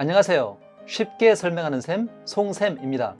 안녕하세요. 쉽게 설명하는 셈, 송샘입니다.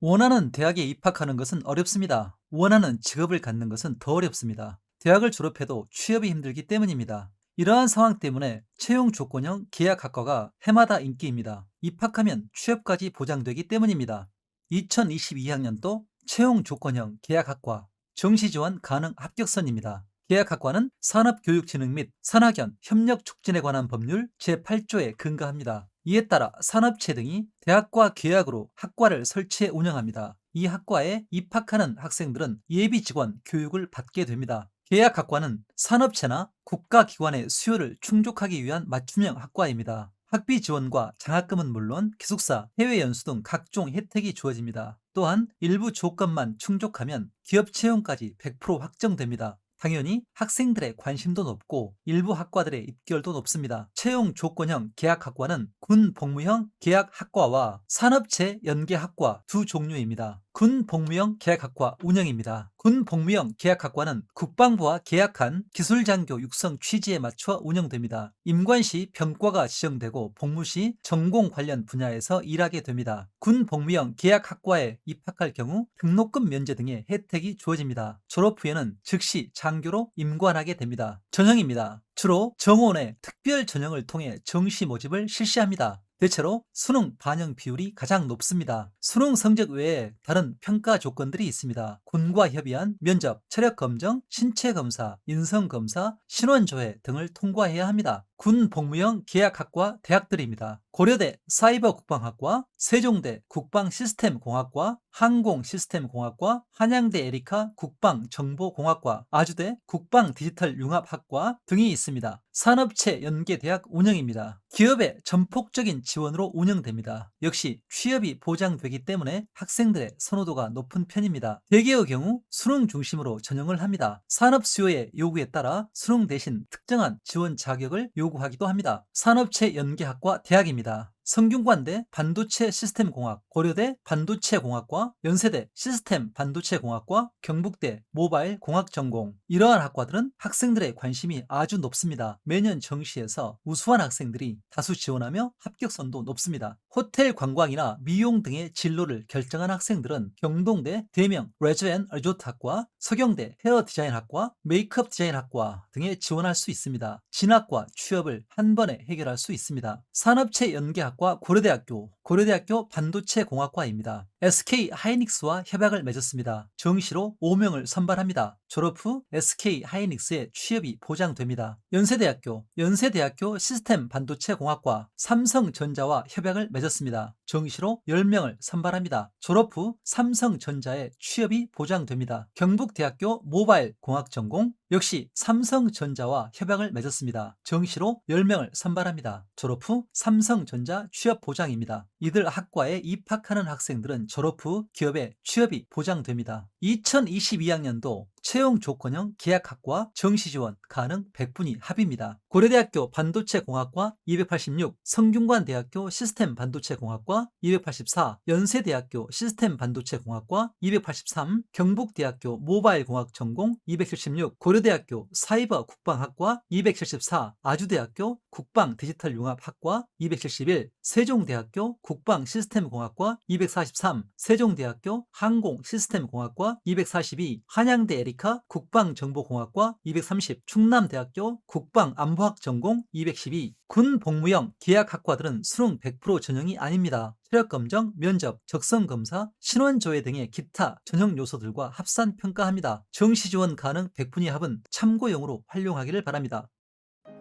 원하는 대학에 입학하는 것은 어렵습니다. 원하는 직업을 갖는 것은 더 어렵습니다. 대학을 졸업해도 취업이 힘들기 때문입니다. 이러한 상황 때문에 채용 조건형 계약학과가 해마다 인기입니다. 입학하면 취업까지 보장되기 때문입니다. 2022학년도 채용 조건형 계약학과 정시 지원 가능 합격선입니다. 계약학과는 산업교육진흥 및 산학연 협력 촉진에 관한 법률 제8조에 근거합니다. 이에 따라 산업체 등이 대학과 계약으로 학과를 설치해 운영합니다. 이 학과에 입학하는 학생들은 예비 직원 교육을 받게 됩니다. 계약학과는 산업체나 국가기관의 수요를 충족하기 위한 맞춤형 학과입니다. 학비 지원과 장학금은 물론 기숙사, 해외 연수 등 각종 혜택이 주어집니다. 또한 일부 조건만 충족하면 기업 채용까지 100% 확정됩니다. 당연히 학생들의 관심도 높고 일부 학과들의 입결도 높습니다. 채용 조건형 계약학과는 군 복무형 계약학과와 산업체 연계학과 두 종류입니다. 군 복무형 계약학과 운영입니다. 군 복무형 계약학과는 국방부와 계약한 기술장교 육성 취지에 맞춰 운영됩니다. 임관 시 병과가 지정되고 복무 시 전공 관련 분야에서 일하게 됩니다. 군 복무형 계약학과에 입학할 경우 등록금 면제 등의 혜택이 주어집니다. 졸업 후에는 즉시 장교로 임관하게 됩니다. 전형입니다. 주로 정원의 특별 전형을 통해 정시 모집을 실시합니다. 대체로 수능 반영 비율이 가장 높습니다. 수능 성적 외에 다른 평가 조건들이 있습니다. 군과 협의한 면접, 체력 검정, 신체 검사, 인성 검사, 신원 조회 등을 통과해야 합니다. 군 복무형 계약학과 대학들입니다. 고려대 사이버 국방학과, 세종대 국방시스템공학과, 항공시스템공학과, 한양대 에리카 국방정보공학과, 아주대 국방디지털융합학과 등이 있습니다. 산업체 연계대학 운영입니다. 기업의 전폭적인 지원으로 운영됩니다. 역시 취업이 보장되기 때문에 학생들의 선호도가 높은 편입니다. 대개의 경우 수능 중심으로 전형을 합니다. 산업 수요의 요구에 따라 수능 대신 특정한 지원 자격을 요구하기도 합니다. 산업체 연계학과 대학입니다. 성균관대 반도체 시스템공학, 고려대 반도체공학과, 연세대 시스템 반도체공학과, 경북대 모바일 공학 전공. 이러한 학과들은 학생들의 관심이 아주 높습니다. 매년 정시에서 우수한 학생들이 다수 지원하며 합격선도 높습니다. 호텔 관광이나 미용 등의 진로를 결정한 학생들은 경동대 대명 레저앤 리조트학과, 서경대 헤어 디자인학과, 메이크업 디자인학과 등에 지원할 수 있습니다. 진학과 취업을 한 번에 해결할 수 있습니다. 산업체 연계학 과 고려대학교, 고려대학교 반도체 공학과입니다. SK 하이닉스와 협약을 맺었습니다. 정시로 5명을 선발합니다. 졸업 후 SK 하이닉스에 취업이 보장됩니다. 연세대학교, 연세대학교 시스템 반도체 공학과, 삼성전자와 협약을 맺었습니다. 정시로 10명을 선발합니다. 졸업 후 삼성전자에 취업이 보장됩니다. 경북대학교 모바일 공학 전공, 역시 삼성전자와 협약을 맺었습니다. 정시로 10명을 선발합니다. 졸업 후 삼성전자 취업 보장입니다. 이들 학과에 입학하는 학생들은 졸업 후 기업에 취업이 보장됩니다. 2022학년도 채용 조건형 계약 학과 정시 지원 가능 100분이 합입니다. 고려대학교 반도체공학과 286, 성균관대학교 시스템 반도체공학과 284, 연세대학교 시스템 반도체공학과 283, 경북대학교 모바일공학 전공 276, 고려대학교 사이버 국방학과 274, 아주대학교 국방 디지털 융합학과 271, 세종대학교 국방 시스템공학과 243, 세종대학교 항공 시스템 공학과 242, 한양대 에리카 국방정보공학과 230, 충남대학교 국방안보학 전공 212, 군 복무형 계약학과들은 수능 100% 전형이 아닙니다. 체력검정, 면접, 적성검사, 신원조회 등의 기타 전형 요소들과 합산 평가합니다. 정시 지원 가능 100분위 합은 참고용으로 활용하기를 바랍니다.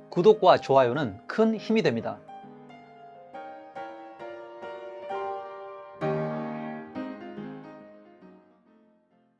구독과 좋아요는 큰 힘이 됩니다.